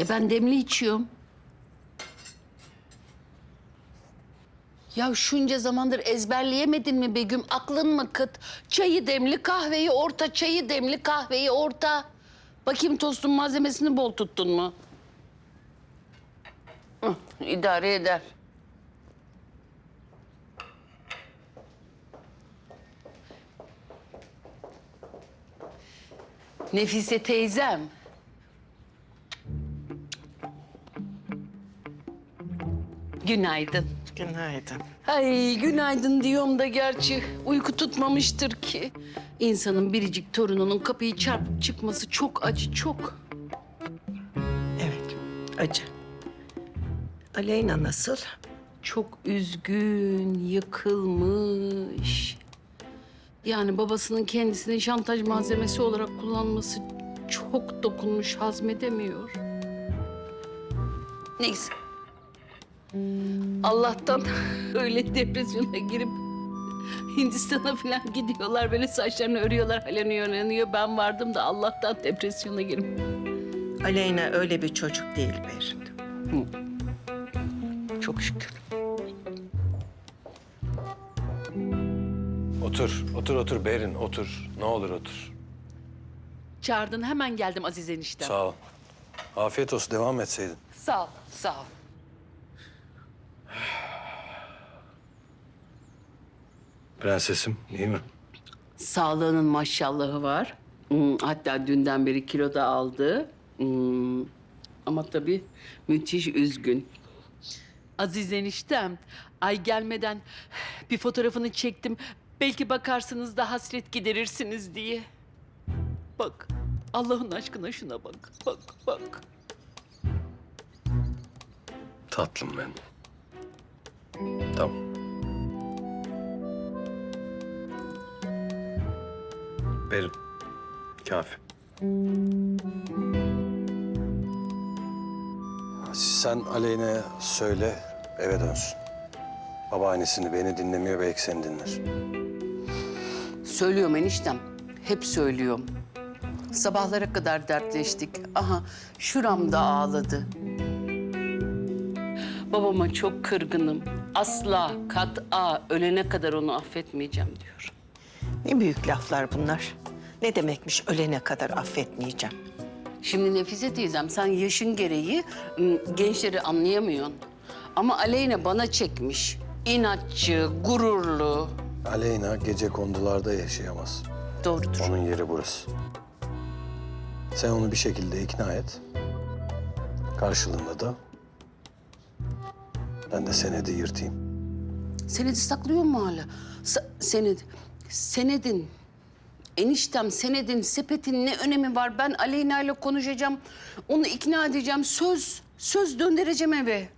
E ben demli içiyorum. Ya şunca zamandır ezberleyemedin mi Begüm? Aklın mı kıt? Çayı demli, kahveyi orta, çayı demli, kahveyi orta. Bakayım tostun malzemesini bol tuttun mu? Hı, idare eder. Nefise teyzem. Günaydın. Günaydın. Ay günaydın diyorum da gerçi uyku tutmamıştır ki. İnsanın biricik torununun kapıyı çarpıp çıkması çok acı, çok. Evet, acı. Aleyna nasıl? Çok üzgün, yıkılmış. Yani babasının kendisini şantaj malzemesi olarak kullanması çok dokunmuş, hazmedemiyor. Neyse. Allah'tan öyle depresyona girip Hindistan'a falan gidiyorlar. Böyle saçlarını örüyorlar, halen uyanıyor. Ben vardım da Allah'tan depresyona girip. Aleyna öyle bir çocuk değil Berin. Çok şükür. Otur, otur, otur Berin, otur. Ne olur otur. Çağırdın hemen geldim Aziz eniştem. Sağ ol. Afiyet olsun, devam etseydin. Sağ ol, sağ ol. Prensesim, iyi mi? Sağlığının maşallahı var. Hmm, hatta dünden beri kilo da aldı. Hmm, ama tabii müthiş üzgün. Aziz eniştem, ay gelmeden bir fotoğrafını çektim. Belki bakarsınız da hasret giderirsiniz diye. Bak, Allah'ın aşkına şuna bak. Bak, bak. Tatlım benim. Tamam. Berin, kafi. Sen Aleyna'ya söyle, eve dönsün. Babaannesini beni dinlemiyor, belki seni dinler. Söylüyorum eniştem. Hep söylüyorum. Sabahlara kadar dertleştik. Aha şuramda ağladı. Babama çok kırgınım. Asla kat'a ölene kadar onu affetmeyeceğim diyor. Ne büyük laflar bunlar. Ne demekmiş ölene kadar affetmeyeceğim. Şimdi Nefise teyzem sen yaşın gereği gençleri anlayamıyorsun. Ama Aleyna bana çekmiş. İnatçı, gururlu. Aleyna gece kondularda yaşayamaz. Doğrudur. Onun yeri burası. Sen onu bir şekilde ikna et. Karşılığında da ben de senedi yırtayım. Senedi saklıyor mu hala? Sa- sened, senedin, eniştem senedin, sepetin ne önemi var? Ben Aleyna ile konuşacağım, onu ikna edeceğim. Söz, söz döndüreceğim eve.